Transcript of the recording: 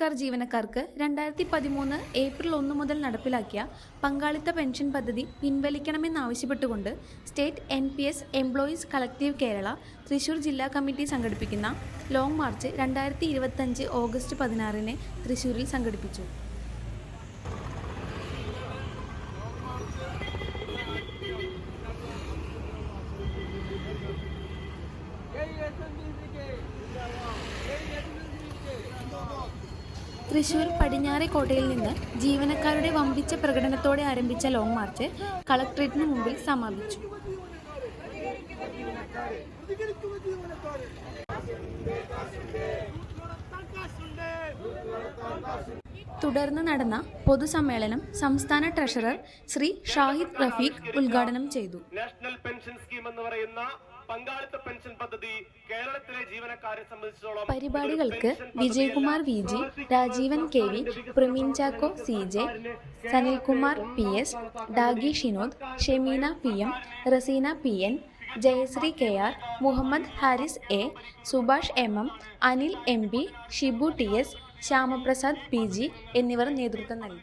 സർക്കാർ ജീവനക്കാർക്ക് രണ്ടായിരത്തി പതിമൂന്ന് ഏപ്രിൽ ഒന്ന് മുതൽ നടപ്പിലാക്കിയ പങ്കാളിത്ത പെൻഷൻ പദ്ധതി പിൻവലിക്കണമെന്നാവശ്യപ്പെട്ടുകൊണ്ട് state N P S employees collective Kerala Thrissur ജില്ലാ കമ്മിറ്റി സംഘടിപ്പിക്കുന്ന ലോങ് മാർച്ച് രണ്ടായിരത്തി ഇരുപത്തഞ്ച് ഓഗസ്റ്റ് പതിനാറിന് തൃശൂരിൽ സംഘടിപ്പിച്ചു. തൃശൂർ പടിഞ്ഞാറേക്കോട്ടയിൽ നിന്ന് ജീവനക്കാരുടെ വമ്പിച്ച പ്രകടനത്തോടെ ആരംഭിച്ച ലോങ് മാർച്ച് കളക്ട്രേറ്റിന് മുമ്പിൽ സമാപിച്ചു. തുടർന്ന് നടന്ന പൊതുസമ്മേളനം സംസ്ഥാന ട്രഷറർ ശ്രീ ഷാഹിദ് റഫീഖ് ഉദ്ഘാടനം ചെയ്തു. നാഷണൽ പെൻഷൻ സ്കീം എന്ന് പറയുന്ന പങ്കാളിത്ത പെൻഷൻ പദ്ധതി കേരളത്തിലെ ജീവനക്കാരെ സംബന്ധിച്ചിടത്തോളം പരിപാടികൾക്ക് Vijayakumar V G Rajeevan K V Prameen Chacko C J Sanilkumar P S Dagi Shinod Shemeena P M Raseena P N Jayasree K R Muhammad Haris A Subhash M M Anil M P Shibu T S Shyamaprasad P G എന്നിവർ നേതൃത്വം നൽകി.